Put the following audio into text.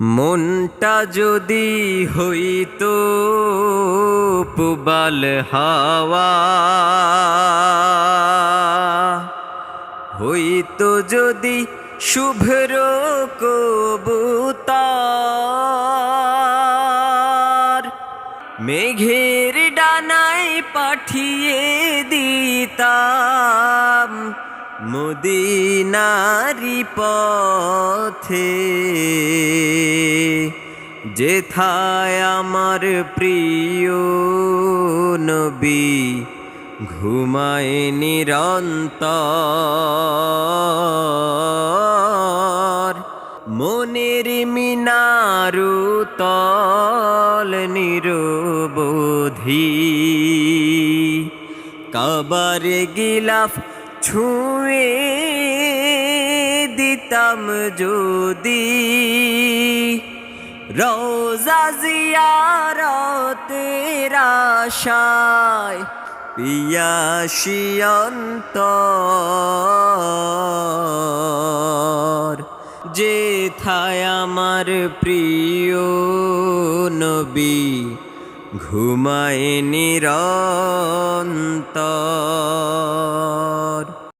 মনটা যদি হইতো পুবাল হাওয়া হইতো যদি শুভ্র কবুতার মেঘের ডানায় পাঠিয়ে দিতাম। মদিনারি পথে যেথায় আমার প্রিয় নবী ঘুমায় নিরন্তর। মনের মিনারু তল নিরবধি। কাবার গিলাফ ছুঁয়ে দিতাম যদি রোজা জিয়ারতের আশায় পিয়াসিয়ন্তর যেথায় আমার প্রিয় নবী ঘুমায় নিরন্তর।